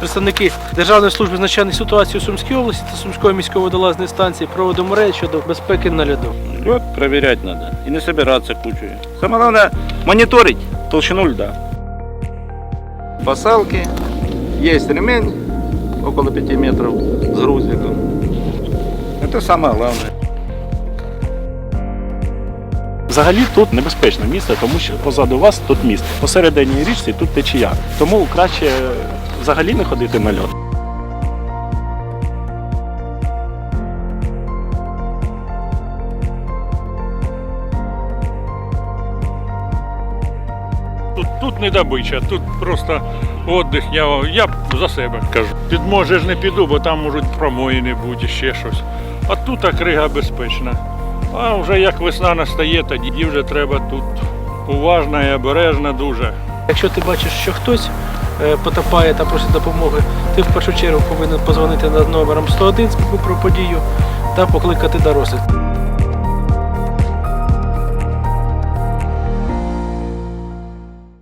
Представники Державної служби з надзвичайних ситуацій у Сумській області та Сумської міської водолазної станції проводимо рейд щодо безпеки на льоду. Лед проверять надо. И не собираться кучей. Самое главное мониторить толщину льда. Посалки. Есть ремень около 5 метров с грузиком. Это самое главное. Взагалі тут небезпечне місце, тому що позаду вас тут міст. Посередині річці тут течія. Тому краще взагалі не ходити на льод. Тут, тут не добича, тут просто віддих, я, я за себе кажу. Під може ж не піду, бо там можуть промоїни бути, ще щось. А тут та крига безпечна. А вже як весна настає, тоді вже треба тут уважно і обережно дуже. Якщо ти бачиш, що хтось потопає та просить допомоги, ти в першу чергу повинен позвонити над номером 101 про подію та покликати дорослих.